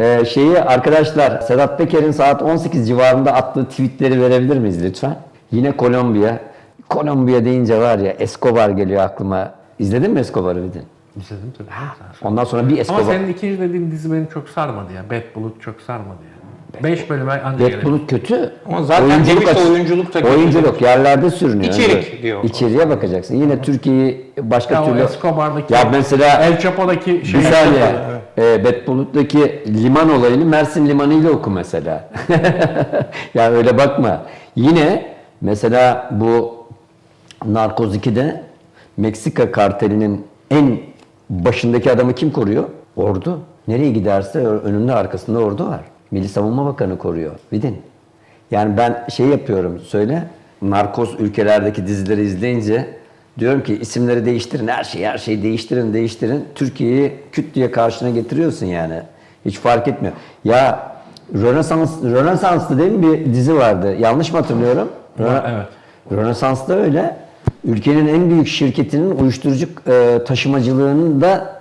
Ee, şeyi arkadaşlar Sedat Peker'in saat 18 civarında attığı tweetleri verebilir miyiz lütfen? Yine Kolombiya. Kolombiya deyince var ya Escobar geliyor aklıma. İzledin mi Escobar'ı bir de? İzledim tabii. Ondan sonra bir Ama Escobar. senin ikinci dediğin dizi beni çok sarmadı ya. Bad Bulut çok sarmadı ya. Beş bölüme anca Red gelebildim. Bulut kötü. Ama zaten demiş de oyunculuk da kötü Oyunculuk yerlerde sürünüyor. İçerik Evet. diyor. İçeriye bakacaksın. Yine Türkiye'yi başka Ya türlü... Escobar'daki, Ya mesela El Chapo'daki şey. bir saniye. E, Bet Bulut'taki liman olayını Mersin Limanı ile oku mesela. ya öyle bakma. Yine mesela bu Narkoz 2'de Meksika kartelinin en başındaki adamı kim koruyor? Ordu. Nereye giderse önünde arkasında ordu var. Milli Savunma Bakanı koruyor. Vidin. Yani ben şey yapıyorum söyle. Narkoz ülkelerdeki dizileri izleyince diyorum ki isimleri değiştirin her şeyi her şeyi değiştirin değiştirin. Türkiye'yi küt diye karşına getiriyorsun yani. Hiç fark etmiyor. Ya Rönesans, Rönesans'ta değil mi bir dizi vardı? Yanlış mı hatırlıyorum? Evet. Rönesans'ta öyle. Ülkenin en büyük şirketinin uyuşturucu e, taşımacılığının da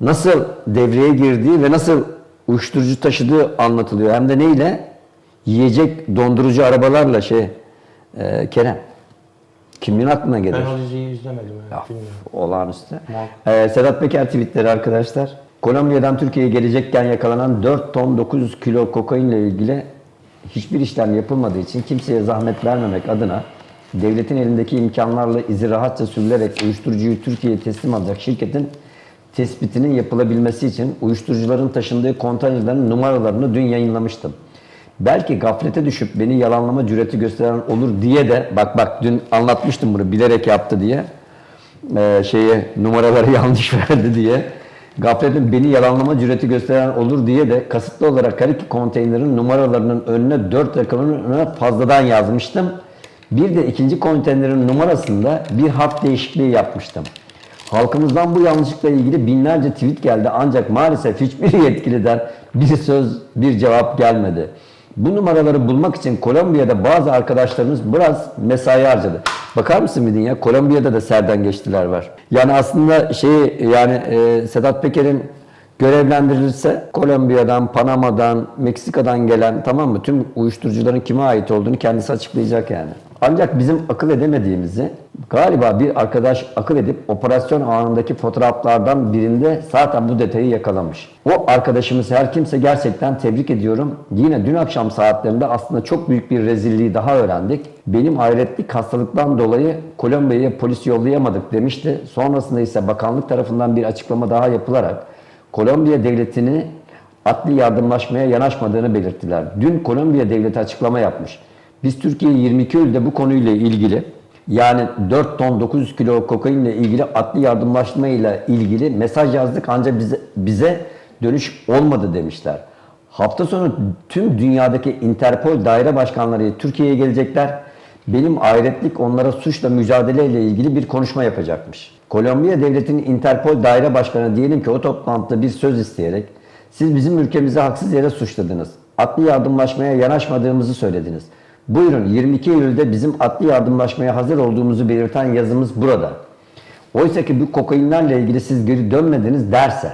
nasıl devreye girdiği ve nasıl uyuşturucu taşıdığı anlatılıyor. Hem de neyle? Yiyecek dondurucu arabalarla şey e, Kerem. Kimin aklına gelir? Ben diziyi izlemedim. Yani, bilmiyorum. Olağanüstü. Ee, Sedat Peker tweetleri arkadaşlar. Kolombiya'dan Türkiye'ye gelecekken yakalanan 4 ton 900 kilo kokainle ilgili hiçbir işlem yapılmadığı için kimseye zahmet vermemek adına devletin elindeki imkanlarla izi rahatça sürülerek uyuşturucuyu Türkiye'ye teslim alacak şirketin tespitinin yapılabilmesi için uyuşturucuların taşındığı konteynerlerin numaralarını dün yayınlamıştım. Belki gaflete düşüp beni yalanlama cüreti gösteren olur diye de bak bak dün anlatmıştım bunu bilerek yaptı diye Ee, şeye numaraları yanlış verdi diye gafletin beni yalanlama cüreti gösteren olur diye de kasıtlı olarak her iki konteynerin numaralarının önüne dört rakamını fazladan yazmıştım. Bir de ikinci konteynerin numarasında bir harf değişikliği yapmıştım. Halkımızdan bu yanlışlıkla ilgili binlerce tweet geldi ancak maalesef hiçbir yetkiliden bir söz, bir cevap gelmedi. Bu numaraları bulmak için Kolombiya'da bazı arkadaşlarımız biraz mesai harcadı. Bakar mısın Midin ya? Kolombiya'da da serden geçtiler var. Yani aslında şey yani e, Sedat Peker'in görevlendirilirse Kolombiya'dan, Panama'dan, Meksika'dan gelen tamam mı tüm uyuşturucuların kime ait olduğunu kendisi açıklayacak yani. Ancak bizim akıl edemediğimizi galiba bir arkadaş akıl edip operasyon anındaki fotoğraflardan birinde zaten bu detayı yakalamış. O arkadaşımız her kimse gerçekten tebrik ediyorum. Yine dün akşam saatlerinde aslında çok büyük bir rezilliği daha öğrendik. Benim hayretlik hastalıktan dolayı Kolombiya'ya polis yollayamadık demişti. Sonrasında ise bakanlık tarafından bir açıklama daha yapılarak Kolombiya devletini adli yardımlaşmaya yanaşmadığını belirttiler. Dün Kolombiya devleti açıklama yapmış. Biz Türkiye 22 Eylül'de bu konuyla ilgili yani 4 ton 900 kilo kokainle ilgili adli yardımlaşmayla ilgili mesaj yazdık ancak bize, bize dönüş olmadı demişler. Hafta sonu tüm dünyadaki Interpol daire başkanları Türkiye'ye gelecekler. Benim hayretlik onlara suçla mücadele ile ilgili bir konuşma yapacakmış. Kolombiya devletinin Interpol daire başkanı diyelim ki o toplantıda bir söz isteyerek siz bizim ülkemizi haksız yere suçladınız. Adli yardımlaşmaya yanaşmadığımızı söylediniz. Buyurun 22 Eylül'de bizim adli yardımlaşmaya hazır olduğumuzu belirten yazımız burada. Oysa ki bu kokainlerle ilgili siz geri dönmediniz derse,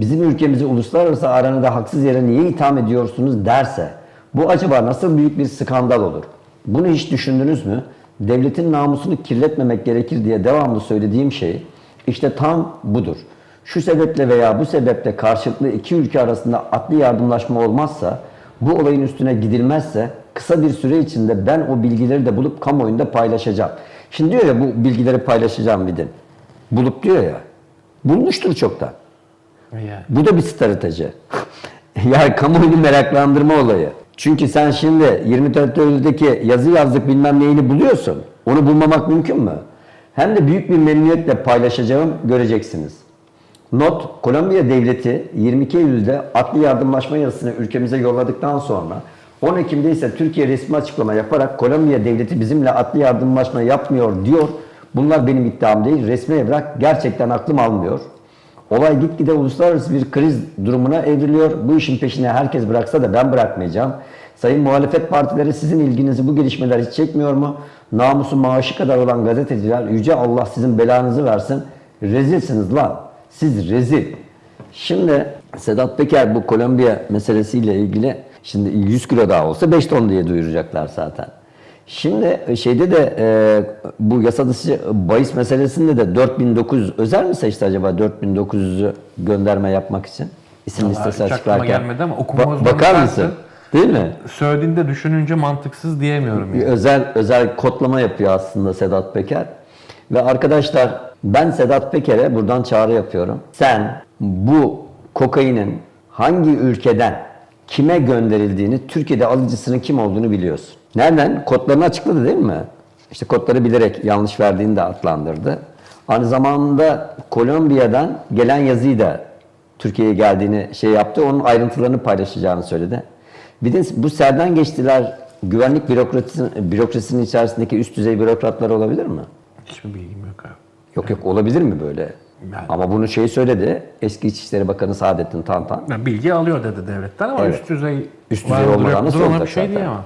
bizim ülkemizi uluslararası aranada haksız yere niye itham ediyorsunuz derse, bu acaba nasıl büyük bir skandal olur? Bunu hiç düşündünüz mü? Devletin namusunu kirletmemek gerekir diye devamlı söylediğim şey işte tam budur. Şu sebeple veya bu sebeple karşılıklı iki ülke arasında adli yardımlaşma olmazsa, bu olayın üstüne gidilmezse kısa bir süre içinde ben o bilgileri de bulup kamuoyunda paylaşacağım. Şimdi diyor ya bu bilgileri paylaşacağım bir de. Bulup diyor ya. Bulmuştur çoktan. Yani. Bu da bir strateji. yani kamuoyunu meraklandırma olayı. Çünkü sen şimdi 24 Eylül'deki yazı yazdık bilmem neyini buluyorsun. Onu bulmamak mümkün mü? Hem de büyük bir memnuniyetle paylaşacağım göreceksiniz. Not, Kolombiya devleti 22 Eylül'de adli yardımlaşma yazısını ülkemize yolladıktan sonra 10 Ekim'de ise Türkiye resmi açıklama yaparak Kolombiya devleti bizimle adli yardımlaşma yapmıyor diyor. Bunlar benim iddiam değil. Resmi evrak gerçekten aklım almıyor. Olay gitgide uluslararası bir kriz durumuna evriliyor. Bu işin peşine herkes bıraksa da ben bırakmayacağım. Sayın muhalefet partileri sizin ilginizi bu gelişmeler hiç çekmiyor mu? Namusu maaşı kadar olan gazeteciler Yüce Allah sizin belanızı versin. Rezilsiniz lan. Siz rezil. Şimdi Sedat Peker bu Kolombiya meselesiyle ilgili şimdi 100 kilo daha olsa 5 ton diye duyuracaklar zaten. Şimdi e, şeyde de e, bu yasa dışı bahis meselesinde de 4900 özel mi seçti acaba 4900'ü gönderme yapmak için? İsim listesi açıklarken. gelmedi ama okuma Ba- bakar mısın? Değil mi? Söylediğinde düşününce mantıksız diyemiyorum. Yani. özel özel kodlama yapıyor aslında Sedat Peker. Ve arkadaşlar ben Sedat Peker'e buradan çağrı yapıyorum. Sen bu kokainin hangi ülkeden kime gönderildiğini, Türkiye'de alıcısının kim olduğunu biliyorsun. Nereden? Kodlarını açıkladı değil mi? İşte kodları bilerek yanlış verdiğini de adlandırdı. Aynı zamanda Kolombiya'dan gelen yazıyı da Türkiye'ye geldiğini şey yaptı. Onun ayrıntılarını paylaşacağını söyledi. Bir de bu serden geçtiler güvenlik bürokrasisinin, bürokrasisinin içerisindeki üst düzey bürokratlar olabilir mi? Hiçbir bilgim yok abi. Yok yok olabilir mi böyle? Yani- Ama bunu şey söyledi. Eski İçişleri Bakanı Saadettin Tantan. Yani bilgi alıyor dedi devletten ama Evet. üst düzey Üst düzey olmadan nasıl ona bir olacak şey zaten? diyemem.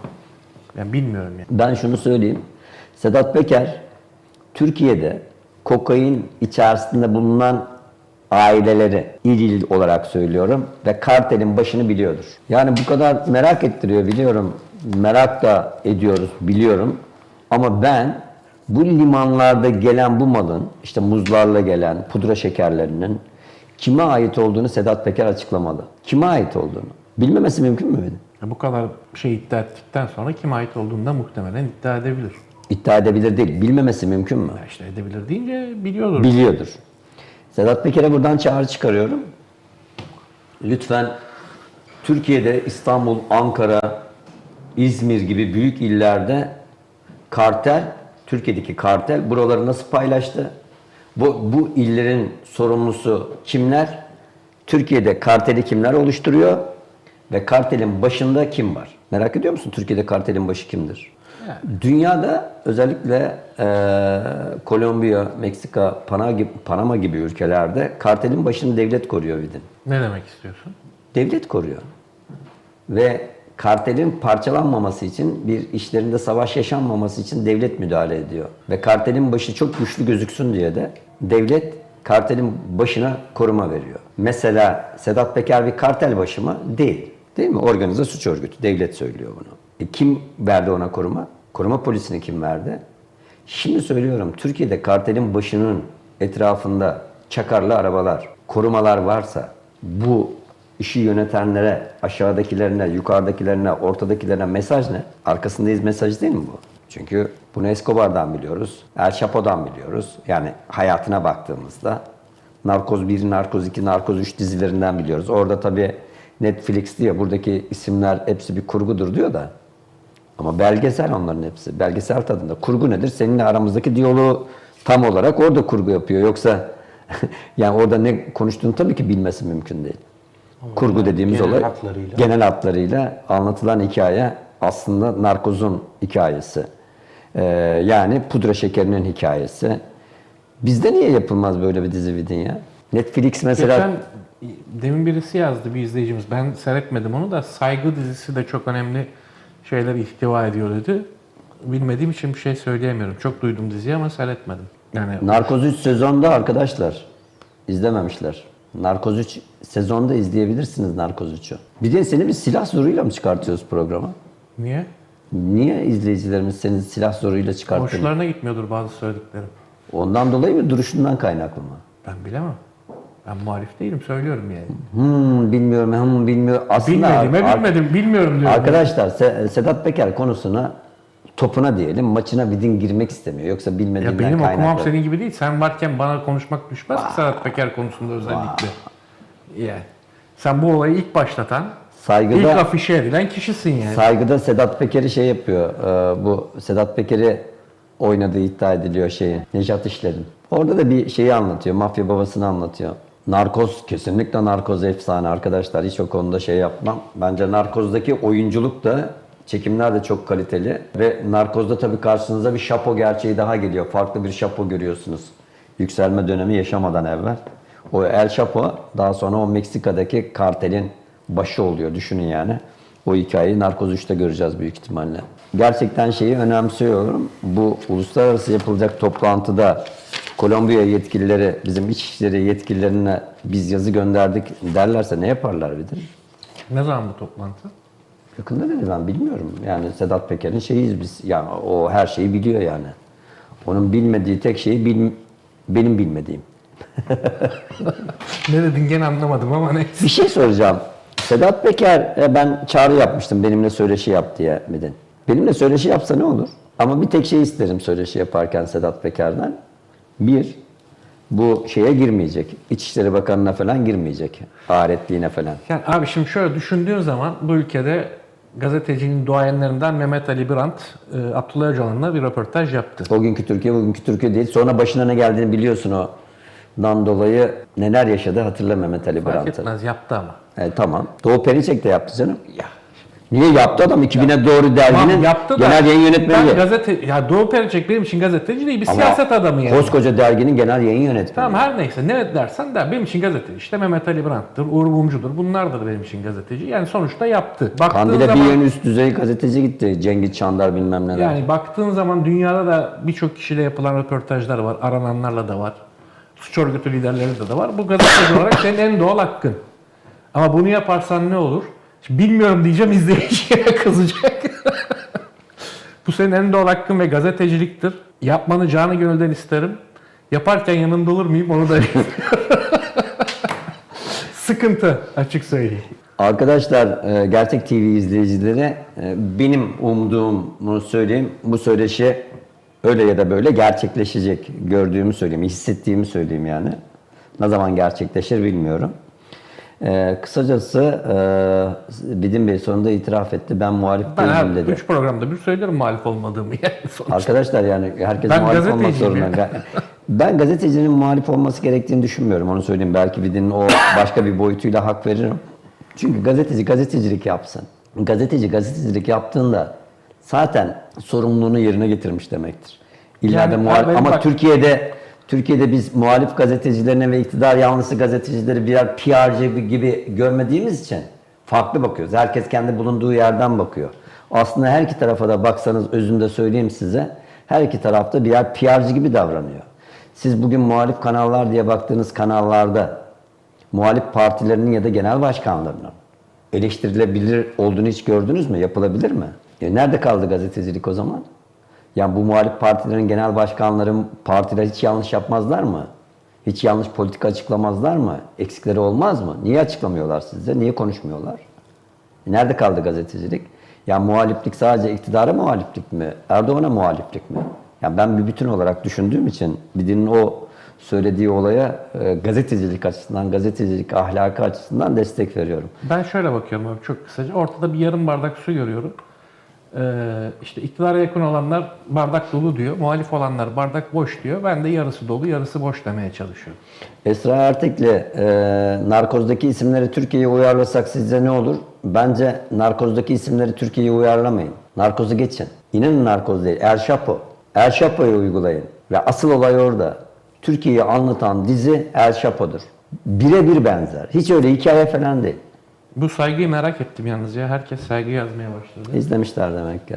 Yani bilmiyorum yani. Ben şunu söyleyeyim. Sedat Peker Türkiye'de kokain içerisinde bulunan aileleri il il olarak söylüyorum ve kartelin başını biliyordur. Yani bu kadar merak ettiriyor biliyorum. Merak da ediyoruz biliyorum. Ama ben bu limanlarda gelen bu malın işte muzlarla gelen pudra şekerlerinin kime ait olduğunu Sedat Peker açıklamadı. Kime ait olduğunu. Bilmemesi mümkün müydü? Ya bu kadar şey iddia ettikten sonra kime ait olduğunu da muhtemelen iddia edebilir. İddia edebilir değil. Bilmemesi mümkün mü? Ya işte edebilir deyince biliyordur. biliyordur. Sedat Peker'e buradan çağrı çıkarıyorum. Lütfen Türkiye'de İstanbul, Ankara, İzmir gibi büyük illerde kartel, Türkiye'deki kartel buraları nasıl paylaştı? Bu, bu illerin sorumlusu kimler? Türkiye'de karteli kimler oluşturuyor? Ve kartelin başında kim var? Merak ediyor musun Türkiye'de kartelin başı kimdir? Dünyada özellikle eee Kolombiya, Meksika, Pana gibi, Panama gibi ülkelerde kartelin başını devlet koruyor Vidin. Ne demek istiyorsun? Devlet koruyor. Ve kartelin parçalanmaması için, bir işlerinde savaş yaşanmaması için devlet müdahale ediyor. Ve kartelin başı çok güçlü gözüksün diye de devlet kartelin başına koruma veriyor. Mesela Sedat Peker bir kartel başı mı? Değil. Değil mi? Organize suç örgütü. Devlet söylüyor bunu. E kim verdi ona koruma? Koruma polisini kim verdi? Şimdi söylüyorum Türkiye'de kartelin başının etrafında çakarlı arabalar, korumalar varsa bu işi yönetenlere, aşağıdakilerine, yukarıdakilerine, ortadakilerine mesaj ne? Arkasındayız mesaj değil mi bu? Çünkü bunu Escobar'dan biliyoruz, El Chapo'dan biliyoruz. Yani hayatına baktığımızda Narkoz 1, Narkoz 2, Narkoz 3 dizilerinden biliyoruz. Orada tabii Netflix diyor buradaki isimler hepsi bir kurgudur diyor da ama belgesel onların hepsi. Belgesel tadında. Kurgu nedir? Seninle aramızdaki diyaloğu tam olarak orada kurgu yapıyor. Yoksa yani orada ne konuştuğunu tabii ki bilmesi mümkün değil. Kurgu dediğimiz genel olay hatlarıyla. genel hatlarıyla anlatılan hikaye aslında narkozun hikayesi. Ee, yani pudra şekerinin hikayesi. Bizde niye yapılmaz böyle bir dizi Vidin ya? Netflix mesela Geçen demin birisi yazdı bir izleyicimiz. Ben seyretmedim onu da Saygı dizisi de çok önemli şeyler ihtiva ediyor dedi. Bilmediğim için bir şey söyleyemiyorum. Çok duydum diziyi ama seyretmedim. Yani Narkoz 3 sezonda arkadaşlar izlememişler. Narkoz 3 sezonda izleyebilirsiniz Narkoz 3'ü. Bir de seni bir silah zoruyla mı çıkartıyoruz programa? niye? Niye izleyicilerimiz seni silah zoruyla çıkartıyor? Hoşlarına gitmiyordur bazı söylediklerim. Ondan dolayı mı duruşundan kaynaklı mı? Ben bilemem. Ben muhalif değilim söylüyorum yani. Hmm, bilmiyorum, hmm, bilmiyorum. Aslında Bilmediğime bilmedim, bilmiyorum diyorum. Arkadaşlar Se- Sedat Peker konusuna topuna diyelim maçına Vidin girmek istemiyor. Yoksa bilmediğinden Ya benim kaynaklı. okumam senin gibi değil. Sen varken bana konuşmak düşmez ki Sedat Peker konusunda özellikle. Yani. Sen bu olayı ilk başlatan, Saygıda- ilk afişe edilen kişisin yani. Saygıda Sedat Peker'i şey yapıyor. e, bu Sedat Peker'i oynadığı iddia ediliyor şeyi. Nejat İşler'in. Orada da bir şeyi anlatıyor. Mafya babasını anlatıyor. Narkoz kesinlikle narkoz efsane arkadaşlar. Hiç o konuda şey yapmam. Bence narkozdaki oyunculuk da çekimler de çok kaliteli. Ve narkozda tabii karşınıza bir şapo gerçeği daha geliyor. Farklı bir şapo görüyorsunuz. Yükselme dönemi yaşamadan evvel. O El Chapo daha sonra o Meksika'daki kartelin başı oluyor. Düşünün yani. O hikayeyi Narkoz 3'te göreceğiz büyük ihtimalle. Gerçekten şeyi önemsiyorum. Bu uluslararası yapılacak toplantıda Kolombiya yetkilileri, bizim İçişleri yetkililerine biz yazı gönderdik derlerse ne yaparlar bir de? Ne zaman bu toplantı? Yakında dedi ben bilmiyorum. Yani Sedat Peker'in şeyiyiz biz. Yani o her şeyi biliyor yani. Onun bilmediği tek şeyi bil- benim bilmediğim. Ne dedin gene anlamadım ama ne? Bir şey soracağım. Sedat Peker e, ben çağrı yapmıştım benimle söyleşi yap diye Medin. Benimle söyleşi yapsa ne olur? Ama bir tek şey isterim söyleşi yaparken Sedat Peker'den. Bir, bu şeye girmeyecek. İçişleri Bakanı'na falan girmeyecek. Ahiretliğine falan. Yani abi şimdi şöyle düşündüğün zaman bu ülkede gazetecinin duayenlerinden Mehmet Ali Birant, e, Abdullah Öcalan'la bir röportaj yaptı. O günkü Türkiye bugünkü Türkiye değil. Sonra başına ne geldiğini biliyorsun o. Dan dolayı neler yaşadı hatırla Mehmet Ali Fark Birant'ı. etmez yaptı ama. E, tamam. Doğu Perinçek de yaptı canım. Ya. Niye yaptı adam? 2000'e doğru derginin Tamam yaptı da. genel yayın yönetmeni. Ben gazete, ya Doğu Perinçek benim için gazeteci değil bir Ama siyaset adamı yani. Koskoca derginin genel yayın yönetmeni. Tamam her neyse ne dersen de benim için gazeteci. İşte Mehmet Ali Birant'tır, Uğur Mumcu'dur. Bunlardır benim için gazeteci. Yani sonuçta yaptı. Baktığın Kandil'e zaman, bir yön üst düzey gazeteci gitti. Cengiz Çandar bilmem neler. Yani baktığın zaman dünyada da birçok kişiyle yapılan röportajlar var. Arananlarla da var. Suç örgütü liderleri de, de var. Bu gazeteci olarak senin en doğal hakkın. Ama bunu yaparsan ne olur? Şimdi bilmiyorum diyeceğim izleyiciye kızacak. Bu senin en doğal hakkın ve gazeteciliktir. Yapmanı canı gönülden isterim. Yaparken yanında olur muyum onu da. Sıkıntı açık söyleyeyim. Arkadaşlar e, Gerçek TV izleyicileri e, benim umduğumu söyleyeyim. Bu söyleşi öyle ya da böyle gerçekleşecek. Gördüğümü söyleyeyim, hissettiğimi söyleyeyim yani. Ne zaman gerçekleşir bilmiyorum. E, kısacası e, Bidim Bey sonunda itiraf etti. Ben muhalif Ben değilim her dedi. üç programda bir söylerim muhalif olmadığımı yani sonuçta. Arkadaşlar yani herkes Ben muhalif olmak zorunda. Ben gazetecinin muhalif olması gerektiğini düşünmüyorum. Onu söyleyeyim. Belki Vidin'in o başka bir boyutuyla hak veririm. Çünkü gazeteci gazetecilik yapsın. Gazeteci gazetecilik yaptığında zaten sorumluluğunu yerine getirmiş demektir. İlla Yani da muhalif ama bak- Türkiye'de Türkiye'de biz muhalif gazetecilerine ve iktidar yanlısı gazetecileri birer PR'cı gibi görmediğimiz için farklı bakıyoruz. Herkes kendi bulunduğu yerden bakıyor. Aslında her iki tarafa da baksanız özünde söyleyeyim size. Her iki tarafta birer PR'cı gibi davranıyor. Siz bugün muhalif kanallar diye baktığınız kanallarda muhalif partilerinin ya da genel başkanlarının eleştirilebilir olduğunu hiç gördünüz mü? Yapılabilir mi? E nerede kaldı gazetecilik o zaman? Yani bu muhalif partilerin genel başkanları partiler hiç yanlış yapmazlar mı? Hiç yanlış politika açıklamazlar mı? Eksikleri olmaz mı? Niye açıklamıyorlar sizde? Niye konuşmuyorlar? E Nerede kaldı gazetecilik? Ya muhaliflik sadece iktidara muhaliflik mi? Erdoğan'a muhaliflik mi? Ya ben bir bütün olarak düşündüğüm için Bidin'in o söylediği olaya e, gazetecilik açısından, gazetecilik ahlakı açısından destek veriyorum. Ben şöyle bakıyorum abi çok kısaca. Ortada bir yarım bardak su görüyorum. Ee, işte iktidara yakın olanlar bardak dolu diyor. Muhalif olanlar bardak boş diyor. Ben de yarısı dolu, yarısı boş demeye çalışıyorum. Esra Ertek'le e, narkozdaki isimleri Türkiye'ye uyarlasak sizce ne olur? Bence narkozdaki isimleri Türkiye'ye uyarlamayın. Narkozu geçin. İnanın narkoz değil. El Chapo. El Chapo'yu uygulayın. Ve asıl olay orada. Türkiye'yi anlatan dizi El Chapo'dur. Birebir benzer. Hiç öyle hikaye falan değil. Bu saygıyı merak ettim yalnız ya. Herkes saygı yazmaya başladı. İzlemişler demek ki.